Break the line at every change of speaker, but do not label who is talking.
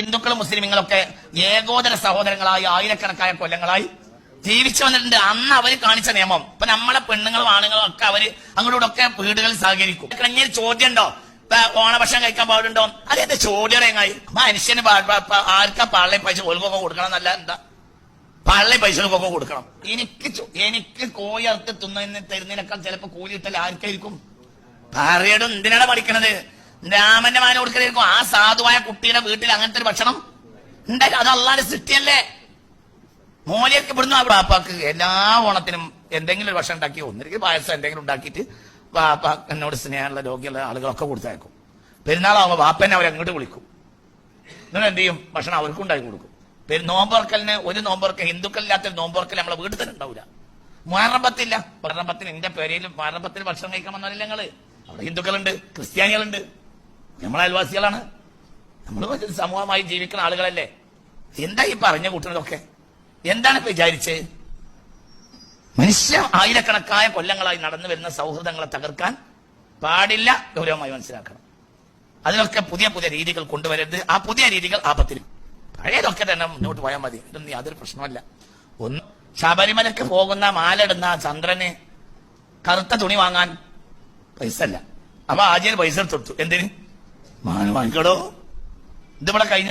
ഹിന്ദുക്കളും മുസ്ലിമുകളൊക്കെ ഏകോദര സഹോദരങ്ങളായി ആയിരക്കണക്കായ കൊല്ലങ്ങളായി ജീവിച്ചു വന്നിട്ടുണ്ട്. അന്ന് അവർ കാണിച്ച നിയമം. ഇപ്പൊ നമ്മളെ പെണ്ണുങ്ങളും ആണുങ്ങളും ഒക്കെ അവർ അങ്ങോട്ടൊക്കെ വീടുകളിൽ സഹകരിക്കും. കഴിഞ്ഞ ചോദ്യം ഉണ്ടോ ഓണഭക്ഷണം കഴിക്കാൻ പാടുണ്ടോ? അതെന്താ ചോദ്യം എങ്ങായി? മനുഷ്യന് ആർക്കാ പള്ളി പൈസ ഒഴുകൊക്കെ കൊടുക്കണം എന്നല്ല എന്താ? പള്ളി പൈസ പൈസകൾക്കൊക്കെ കൊടുക്കണം. എനിക്ക് എനിക്ക് കോഴി അറുത്ത് തിന്നതിന് തരുന്നതിനേക്കാൾ ചിലപ്പോ കൂലി ഇട്ടാൽ ആർക്കായിരിക്കും? പറയടും. എന്തിനാണ് പഠിക്കണത്? രാമന്റെ മാന കൊടുക്കലായിരിക്കും ആ സാധുവായ കുട്ടിയുടെ വീട്ടിൽ അങ്ങനത്തെ ഒരു ഭക്ഷണം ഉണ്ടായി. അത് അള്ളാന്റെ സൃഷ്ടിയല്ലേ? മോലിയൊക്കെ ഇവിടുന്ന് ആ പാപ്പാക്ക് എല്ലാ ഓണത്തിനും എന്തെങ്കിലും ഒരു ഭക്ഷണം ഉണ്ടാക്കി ഒന്നിരിക്കും പായസം എന്തെങ്കിലും ഉണ്ടാക്കിയിട്ട് പാപ്പ എന്നോട് സ്നേഹമുള്ള രോഗിയുള്ള ആളുകളൊക്കെ കൊടുത്തയക്കും. പെരുന്നാളാവുമ്പോൾ വാപ്പനെ അവരങ്ങോട്ട് വിളിക്കും. നിങ്ങൾ എന്ത് ചെയ്യും? ഭക്ഷണം അവർക്കും ഉണ്ടാക്കി കൊടുക്കും. പെരു- നോമ്പുറക്കലിന് ഒരു നോമ്പുറക്കൽ ഹിന്ദുക്കളില്ലാത്തൊരു നോമ്പുറക്കൽ നമ്മളെ വീട്ടിൽ തന്നെ ഉണ്ടാവില്ല മുഹറമ്പത്തില്ല മുഹറമ്പത്തിന് എന്റെ പേരയിലും മുഹറമ്പത്തിന് ഭക്ഷണം കഴിക്കാൻ വന്നല്ല ഞങ്ങൾ. അവിടെ ഹിന്ദുക്കളുണ്ട് ക്രിസ്ത്യാനികളുണ്ട്. നമ്മളെ അയൽവാസികളാണ്. നമ്മൾ സമൂഹമായി ജീവിക്കുന്ന ആളുകളല്ലേ. എന്താ ഈ പറഞ്ഞു കൂട്ടുന്നതൊക്കെ എന്താണ് ഇപ്പൊ വിചാരിച്ച്? മനുഷ്യ ആയിരക്കണക്കായ കൊല്ലങ്ങളായി നടന്നു വരുന്ന സൗഹൃദങ്ങളെ തകർക്കാൻ പാടില്ല ഗൗരവമായി മനസ്സിലാക്കണം. അതിനൊക്കെ പുതിയ പുതിയ രീതികൾ കൊണ്ടുവരരുത്. ആ പുതിയ രീതികൾ ആപത്തിൽ. പഴയതൊക്കെ തന്നെ മുന്നോട്ട് പോയാൽ മതി. ഇതൊന്നും യാതൊരു പ്രശ്നമല്ല ഒന്ന് ശബരിമലയ്ക്ക് പോകുന്ന മാലയിടുന്ന ചന്ദ്രന് കറുത്ത തുണി വാങ്ങാൻ പൈസ അല്ല അപ്പൊ ആചാര്യ പൈസ കൊടുത്തു. എന്തിന്? മാന വാങ്ങിക്കടോ ഇതിവിടെ കഴിഞ്ഞ